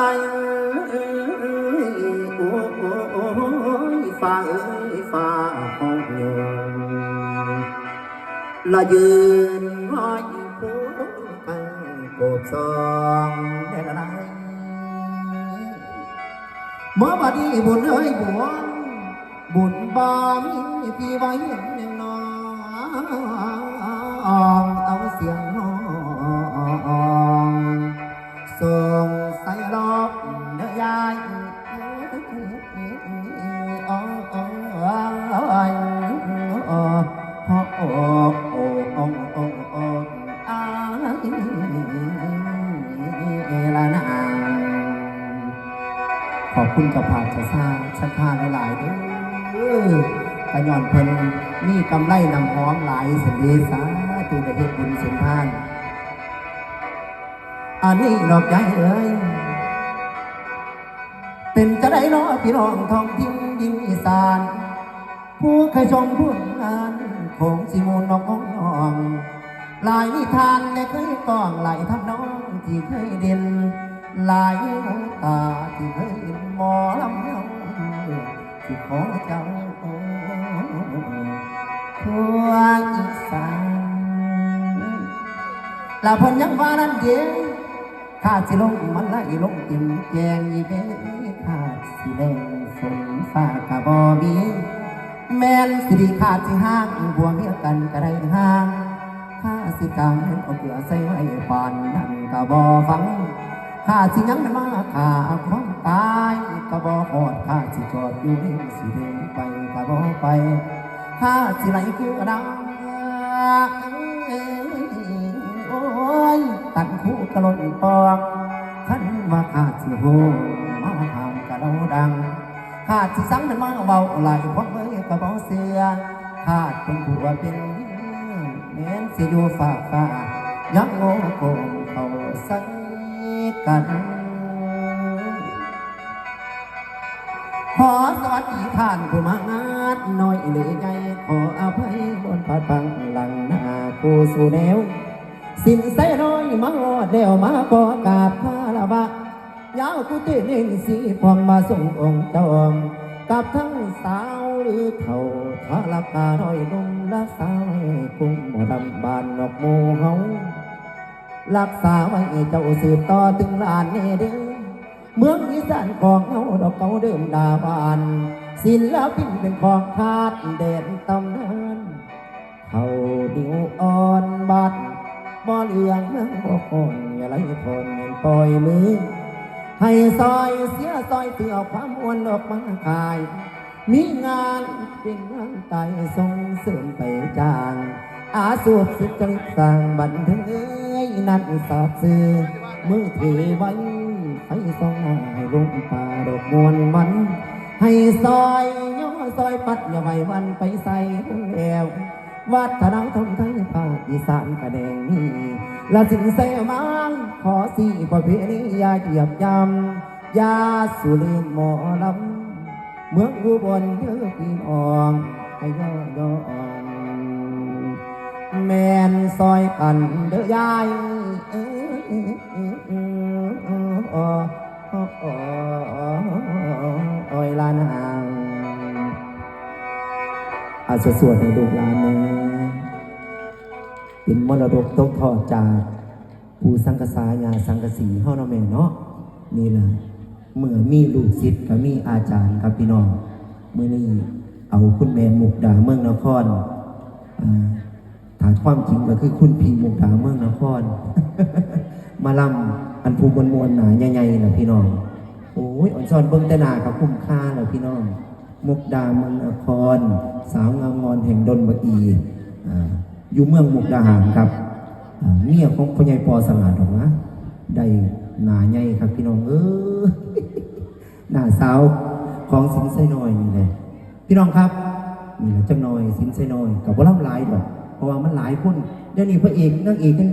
ายโอ้โอยฟ้าเอ้ยฟ้าห้องโยละยืนห้อยผู้ไปโกบซองได้ละไรเมื่อบัดนี้บุญเอ้ยบุญบุญบ่มีพี่ไว้เห็นยังนองเอาเสียง อบคุณกับผาจะสร้างชักท่าหลายๆเด้อกระยอนเพิ่นมีกำไรนำหอมหลายสิเดสาตูได้เฮ็ดบุญสุนทานอันนี้ดอกใจเอ้ยเป็นจะได้เนาะพี่น้องทองถิ่นดินอีสาน ผู้เคยชมผู้งานของสิมูลน้องของน้องลายนิทานและเคยตองหลายทำน้องที่เคยเด่น หลายตาที่เคยเห็นหมอลำเนาที่ขอเจ้าทั่วอีสานลาพิ่นยังว่านั่นเดียวข้าสิลงมันไหลลงติ่มแจงอีเบ้ข้าสิแดงฝนฟ้ากะบ่มีแม่นสิริขาดสิห้างบัวเมียกันก็ได้ห้างข้าสิกางเอาเกลือใส่ไว้ปานนั่นก็บ่ฟัง ข้าสิยังไม่มาข้าความตายก็บ่หอดข้าสิจอดอยู่นี่สิเดินไปก็บ่ไปข้าสิไหลคือดังโอ้ยตันคู่กระลนปองขันว่าข้าสิโหมาทำกระเดาดังข้าสิสังมันมาเบาไหลเพราะเมื่อก็บ่เสือข้าเป็นผัวเป็นเมียนสิอยู่ฝากฟ้ายังโง่โกงเขาใส่ กัน ขอสวัสดีท่านผู้มางานน้อยหรือใหญ่ขออภัยบนปาปังหลังหน้าผู้สู่แนว สินใส่น้อยมาหอดเดียวมาขอกราบพระละบะยาวกุฏิเน่งสีพองมาส่งองค์เจ้าองกับทั้งสาวหรือเท่าทาลักาน้อยนุ่มรักษาไว้คุ้มหมอดำบานนอกมูเฮา รักษาไว้เจ้าสืบต่อถึงลานเนเด้อเมืองอีสานของเฮาดอกเกาเดิมดาบานศิลปินเป็นของคาดเด่นตำนานเขาดิวอ่อนบัดบ่เหลืองเมืองบ่คนอย่าไหลทนปล่อยมือ ให้ซอยเสียซอยเสือความอ้วนออกมาขาย มีงานเป็นงานไตส่งเสริมไปจาง อาสูบสุดจริตสร้างบันเทิง นั่นสาบซื้อมือถือไว้ให้ส่องหน้าให้ลงป่าดอกมวลมัน ให้ซอยย่อซอยปัดอย่าไว้วันไปใส่แอววัฒนธรรมไทยภาคอีสานกระแดงนี้ละสินเสมังขอสี่ประเพณีย่าเหยียบยำยาสุลืมหมอลำเมืองอุบลเด้อพี่น้องให้ย่อย่อน แมนซอยกันเด้อยายเอ้ยโอ้ยลานหางอาจจะสวดในลูกลานแน่เป็นมรดกตกทอดจากผู้สังกษายาสังกสีเฮาเนาะแม่เนาะนี่ละเมื่อมีลูกศิษย์กับมีอาจารย์ครับพี่น้องเมื่อนี้เอาคุณแม่มุกดาเมืองนครอ่า ถามความจริงก็คือคุณพีมุกดาเมืองนคร มาลำอันภูมวลมวลหนาใหญ่ๆนะพี่น้อง โอ้ยอ่อนซอนเบิ้งแต่หนากับคุ้มค่าเลยพี่น้อง มุกดาเมืองนคร สาวงามงอนแห่งดนบดีอ่าอยู่เมืองมุกดาหารครับอ่าเมียของพ่อใหญ่ปอสลาดหรอกนะได้หนาใหญ่ครับพี่น้องเออหน้าสาวของสินไซน้อยนี่เลยพี่น้องครับนี่แหละจังน้อยสินไซน้อยกับว่าล่ำลายดอก เพราะว่ามันหลายคนเดี๋ยวนี้พระเอกนางเอกยัง